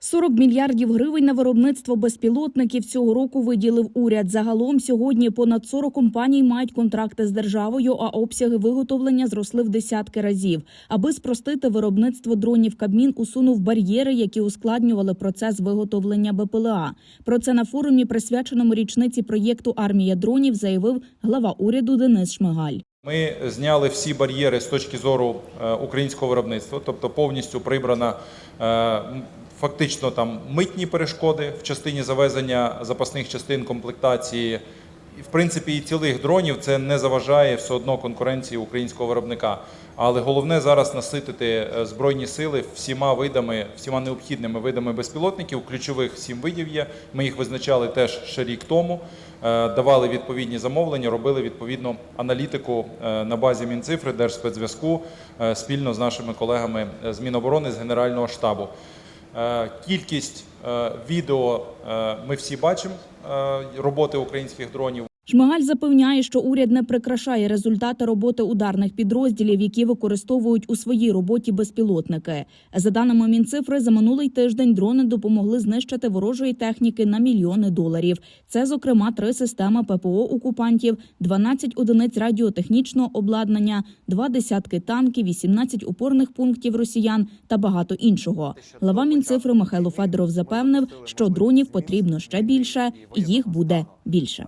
40 мільярдів гривень на виробництво безпілотників цього року виділив уряд. Загалом сьогодні понад 40 компаній мають контракти з державою, а обсяги виготовлення зросли в десятки разів. Аби спростити виробництво дронів, Кабмін усунув бар'єри, які ускладнювали процес виготовлення БПЛА. Про це на форумі, присвяченому річниці проєкту Армія дронів, заявив глава уряду Денис Шмигаль. Ми зняли всі бар'єри з точки зору е, українського виробництва, тобто повністю прибрана е, фактично там митні перешкоди в частині завезення запасних частин комплектації. В принципі, і цілих дронів це не заважає все одно конкуренції українського виробника. Але головне зараз наситити е, збройні сили всіма видами, всіма необхідними видами безпілотників. Ключових сім видів є. Ми їх визначали теж ще рік тому. Е, Давали відповідні замовлення, робили відповідну аналітику е, на базі Мінцифри, Держспецзв'язку спільно з нашими колегами з Міноборони з Генерального штабу. Е, Кількість е, відео е, ми всі бачимо роботи українських дронів. Шмигаль запевняє, що уряд не прикрашає результати роботи ударних підрозділів, які використовують у своїй роботі безпілотники. За даними Мінцифри, за минулий тиждень дрони допомогли знищити ворожої техніки на мільйони доларів. Це, зокрема, три системи ППО окупантів, 12 одиниць радіотехнічного обладнання, два десятки танків, 18 опорних пунктів росіян та багато іншого. Глава Мінцифри Михайло Федоров запевнив, що дронів потрібно ще більше, і їх буде більше.